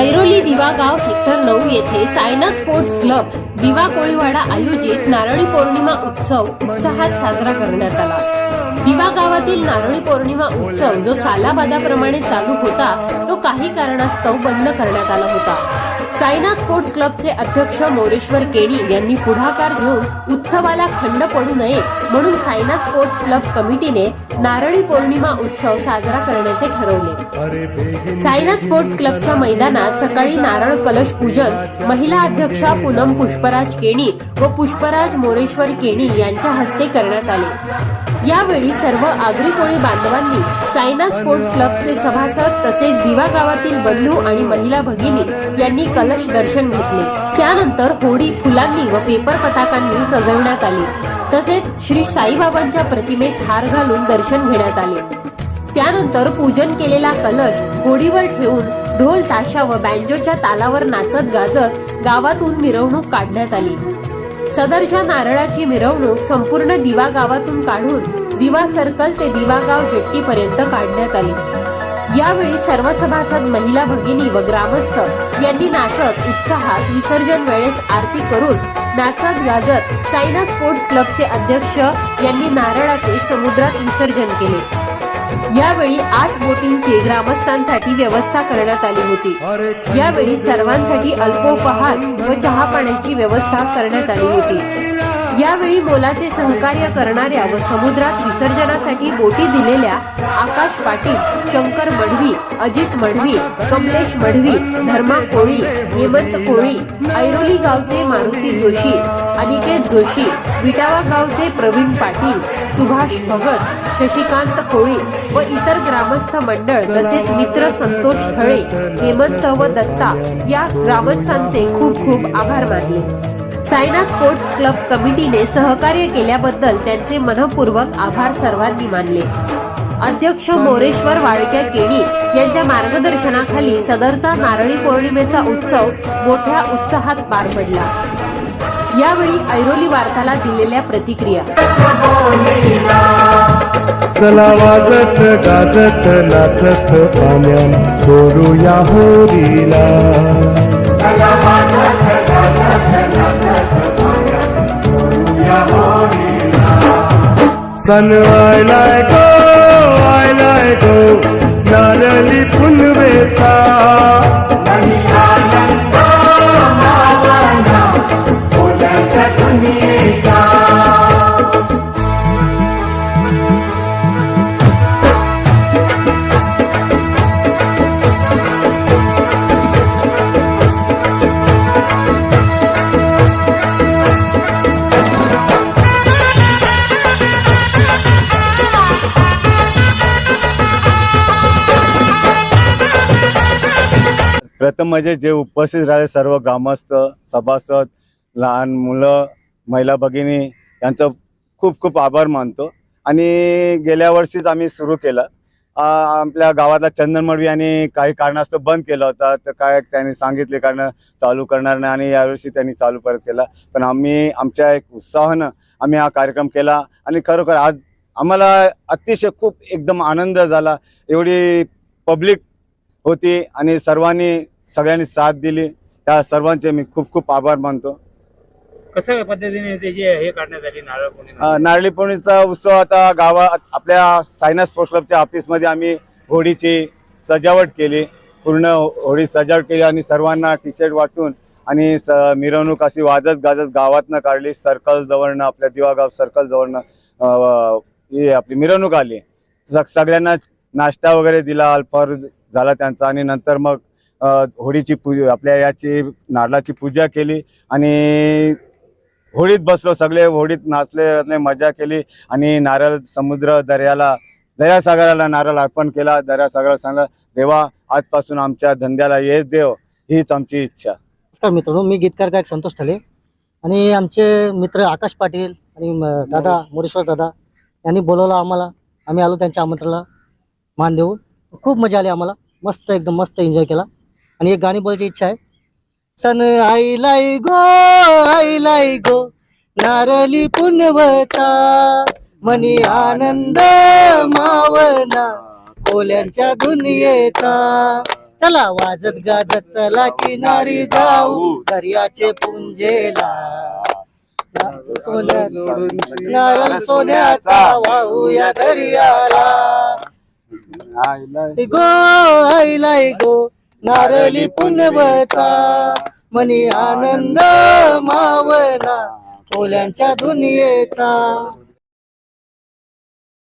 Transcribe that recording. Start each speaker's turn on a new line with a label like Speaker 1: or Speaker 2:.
Speaker 1: Airoli दिवागाव sector नऊ येथे Saina sports club दिवा कोळीवाडा आयोजित नारळी पौर्णिमा उत्सव उत्साहात साजरा करण्यात आला. दिवा गावातील नारळी पौर्णिमा उत्सव जो सालाबादाप्रमाणे चालू होता तो काही कारणास्तव बंद करण्यात आला होता. साईनाथ स्पोर्ट्स क्लबचे अध्यक्ष मोरेश्वर केणी यांनी पुढाकार घेऊन उत्सवाला खंड पडू नये म्हणून साईनाथ स्पोर्ट्स क्लब कमिटीने नारळी पौर्णिमा उत्सव साजरा करण्याचे ठरवले. साईनाथ स्पोर्ट्स क्लबच्या मैदानात सकाळी नारळ कलश पूजन महिला अध्यक्षा पूनम पुष्पराज केणी व पुष्पराज मोरेश्वर केणी यांच्या हस्ते करण्यात आले. यावेळी सर्व आगरी कोळी बांधवांनी साईनाथ स्पोर्ट्स क्लबचे सभासद तसेच दिवा गावातील बंधू आणि महिला भगिनी यांनी कलश दर्शन घेतले. त्यानंतर होडी फुलांनी व पेपर पताकांनी सजवण्यात आली. तसेच श्री साईबाबांच्या प्रतिमेस हार घालून दर्शन घेण्यात आले. त्यानंतर पूजन केलेला कलश होडीवर ठेवून ढोल ताशा व बँजोच्या तालावर नाचत गाजत गावातून मिरवणूक काढण्यात आली. सदरच्या नारळाची मिरवणूक संपूर्ण दिवा गावातून काढून दिवा सर्कल ते दिवा गाव काढण्यात आली. यावेळी सर्व सभासद महिला भगिनी व ग्रामस्थ यांनी नाचत उत्साहात विसर्जन वेळेस आरती करून नाचत गाजत साईनाथ स्पोर्ट्स क्लबचे अध्यक्ष यांनी नारळाचे समुद्रात विसर्जन केले. यावेळी आठ बोटींची ग्रामस्थांसाठी व्यवस्था करण्यात आली होती. यावेळी सर्वांसाठी अल्पोपहार व चहा पाण्याची व्यवस्था करण्यात आली होती. यावेळी मोलाचे सहकार्य करणाऱ्या व समुद्रात विसर्जनासाठी बोटी दिलेल्या आकाश पाटील शंकर मढवी अजित मढवी कमलेश मढवी धर्मा कोळी हेमंत कोळी ऐरोली गावचे मारुती जोशी अनिकेत जोशी विटावा गावचे प्रवीण पाटील सुभाष भगत शशिकांत कोळी व इतर ग्रामस्थ मंडळ तसेच मित्र संतोष थळे हेमंत व दत्ता या ग्रामस्थांचे खूप खूप आभार मानले. साईनाथ स्पोर्ट्स क्लब कमिटीने सहकार्य केल्याबद्दल त्यांचे मनपूर्वक आभार सर्वांनी मानले. अध्यक्ष मोरेश्वर वाळक्या केणी यांच्या मार्गदर्शनाखाली सदरचा नारळी पौर्णिमेचा उत्सव मोठ्या उत्साहात पार पडला. यावेळी ऐरोली वार्ताला दिलेल्या प्रतिक्रिया.
Speaker 2: चला वाजत गाजत नाचत पाण्यान सोडूया होरीला. सन आयलाय गो आयलाय गो नारळी पुनवेचा
Speaker 3: प्रथम म्हणजे जे उपस्थित राहिले सर्व ग्रामस्थ सभासद लहान मुलं महिला भगिनी यांचं खूप खूप आभार मानतो. आणि गेल्या वर्षीच आम्ही सुरू केलं. आपल्या गावातला चंदन मडवी यांनी काही कारणास्तव बंद केला होता. तर काय त्यांनी सांगितले कारण चालू करणार नाही आणि यावर्षी त्यांनी चालू परत केला. पण आम्ही आमच्या एक उत्साहानं आम्ही हा कार्यक्रम केला. आणि खरोखर आज आम्हाला अतिशय खूप एकदम आनंद झाला. एवढी पब्लिक होती आणि सर्वांनी सगळ्यांनी साथ दिली. त्या सर्वांचे मी खूप खूप आभार मानतो.
Speaker 4: कसं पद्धतीने त्याची हे काढण्यात आली नारळ पौर्णिमा
Speaker 3: अ, नारळी पौर्णिमेचा उत्सव आता गावात आपल्या सायना स्पोर्ट्स क्लबच्या ऑफिसमध्ये आम्ही होडीची सजावट केली. पूर्ण होडी सजावट केली आणि सर्वांना टी शर्ट वाटून आणि स मिरवणूक अशी वाजत गाजत गावातनं काढली. सर्कल जवळनं आपल्या दिवागाव सर्कल जवळनं ही आपली मिरवणूक आली. स- सगळ्यांना नाश्ता वगैरे दिला अल्फार झाला त्यांचा. आणि नंतर मग अ, होडीची पूजा आपल्या याची नारळाची पूजा केली आणि होडीत बसलो. सगळे होडीत नाचले मजा केली आणि नारळ समुद्र दर्याला दर्यासागराला नारळ अर्पण केला. दर्यासागराला सांगा देवा आजपासून आमच्या धंद्याला येस देव हीच आमची इच्छा.
Speaker 5: नमस्कार मित्रांनो मी गीतकार गायक संतोष ठले. आणि आमचे मित्र आकाश पाटील आणि दादा मोरेश्वर दादा यांनी बोलवलं आम्हाला. आम्ही आलो त्यांच्या आमंत्रणाला. मान देऊन. खूप मजा आली आम्हाला. मस्त एकदम मस्त एन्जॉय केला. आणि एक गाणी बोलायची इच्छा आहे. सन आईलाई गो आईलाई गो नारली पुनवता मनी आनंद मावना कोल्यांच्या दुनियेचा. चला वाजत गाजत चला किनारी जाऊ दर्याचे पुंजेला. नारळ सोन्याचा वाहूया दर्याला. गो आईलाय गो. नारळी पुनवचा मनी आनंद मावना कोल्यांच्या दुनियेचा.